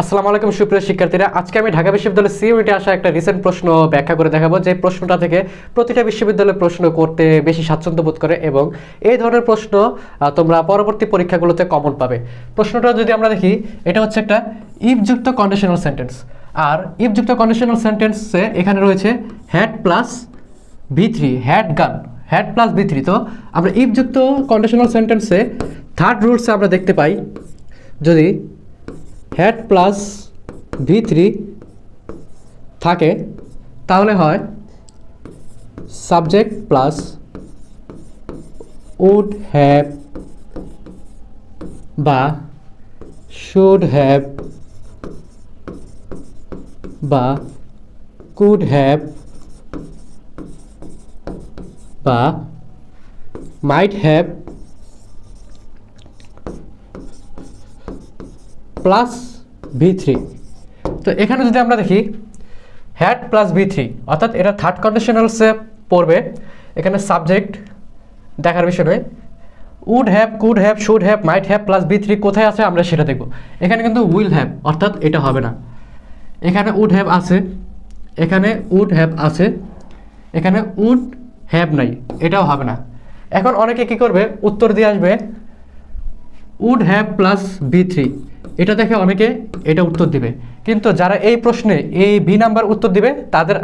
আসসালামু আলাইকুম, সুপ্রিয় শিক্ষার্থীরা। আজকে আমি ঢাকা বিশ্ববিদ্যালয়ের সিইউনিটে আসা একটা রিসেন্ট প্রশ্ন ব্যাখ্যা করে দেখাবো। যে প্রশ্নটা থেকে প্রতিটা বিশ্ববিদ্যালয় প্রশ্ন করতে বেশি স্বাচ্ছন্দ্য বোধ করে এবং এই ধরনের প্রশ্ন তোমরা পরবর্তী পরীক্ষাগুলোতে কমন পাবে। প্রশ্নটা যদি আমরা দেখি, এটা হচ্ছে একটা ইফযুক্ত কন্ডিশনাল সেন্টেন্স আর ইফযুক্ত কন্ডিশনাল সেন্টেন্সে এখানে রয়েছে had plus V three had gone had plus V three তো আমরা ইফযুক্ত কন্ডিশনাল সেন্টেন্সে থার্ড রুলসে আমরা দেখতে পাই, যদি হ্যাড প্লাস ভি থ্রি থাকে, তাহলে হয় সাবজেক্ট প্লাস উড হ্যাভ বা শুড হ্যাভ বা কুড হ্যাভ বা might have plus V three তো এখানে যদি আমরা দেখি হ্যাড প্লাস ভি থ্রি অর্থাৎ এটা থার্ড কন্ডিশনালসে পড়বে। এখানে সাবজেক্ট দেখার বিষয় নয়। Would have could have should have might have plus V three কোথায় আছে আমরা সেটা দেখব। এখানে কিন্তু উইল হ্যাভ অর্থাৎ এটা হবে না। এখানে উড হ্যাভ আছে, এখানে উড হ্যাভ আছে, এখানে উড হ্যাভ নাই, এটাও হবে না। এখন অনেকে কি করবে? উত্তর দিয়ে আসবে would have plus V three এটা দেখে অনেকে এটা উত্তর দিবে। কিন্তু যারা এই প্রশ্নে এই বি নাম্বার উত্তর দিবে, তাদের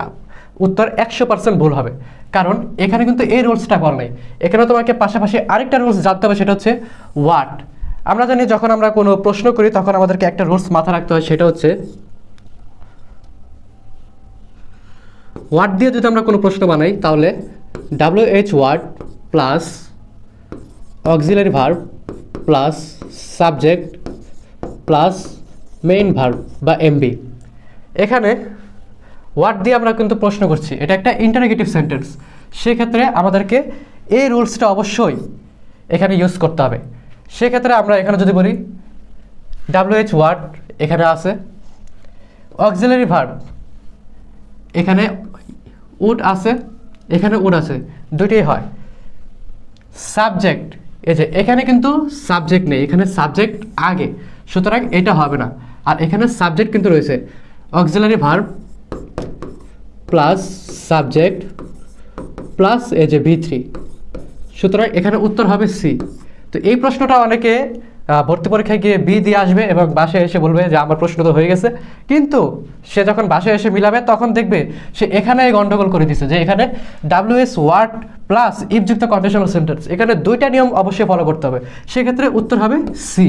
উত্তর একশো পার্সেন্ট ভুল হবে। কারণ এখানে কিন্তু এই রুলসটা করা নাই। এখানে তোমাকে পাশাপাশি আরেকটা রুলস জানতে হবে, সেটা হচ্ছে ওয়াট আমরা জানি যখন আমরা কোনো প্রশ্ন করি, তখন আমাদেরকে একটা রুলস মাথা রাখতে হয়, সেটা হচ্ছে ওয়ার্ড দিয়ে যদি আমরা কোনো প্রশ্ন বানাই, তাহলে W H word plus auxiliary verb plus subject plus main verb বা এমবি এখানে ওয়ার্ড দিয়ে আমরা কিন্তু প্রশ্ন করছি। এটা একটা ইন্টারনেগেটিভ সেন্টেন্স সেক্ষেত্রে আমাদেরকে এই রুলসটা অবশ্যই এখানে ইউজ করতে হবে। সেক্ষেত্রে আমরা এখানে যদি বলি ডাব্লিউএইচ ওয়ার্ড এখানে আছে। অক্সিলারি ভার্ব এখানে উড আছে, এখানে উড আছে। দুইটাই হয়। সাবজেক্ট এই যে এখানে কিন্তু সাবজেক্ট নেই, এখানে সাবজেক্ট আগে। সুতরাং এটা হবে না। আর এখানে সাবজেক্ট কিন্তু রয়েছে। Auxiliary verb plus subject plus এ যে ভি থ্রি সুতরাং এখানে উত্তর হবে সি তো এই প্রশ্নটা অনেকে ভর্তি পরীক্ষায় গিয়ে বি দিয়ে আসবে এবং বাসায় এসে বলবে যে, আমার প্রশ্ন তো হয়ে গেছে। কিন্তু সে যখন বাসায় এসে মিলাবে, তখন দেখবে সে এখানে গন্ডগোল করে দিছে যে, এখানে ডাব্লিউএস ওয়ার্ড প্লাস ইফযুক্ত কন্ডিশনাল সেন্টেন্স এখানে দুইটা নিয়ম অবশ্যই ফলো করতে হবে। সেক্ষেত্রে উত্তর হবে সি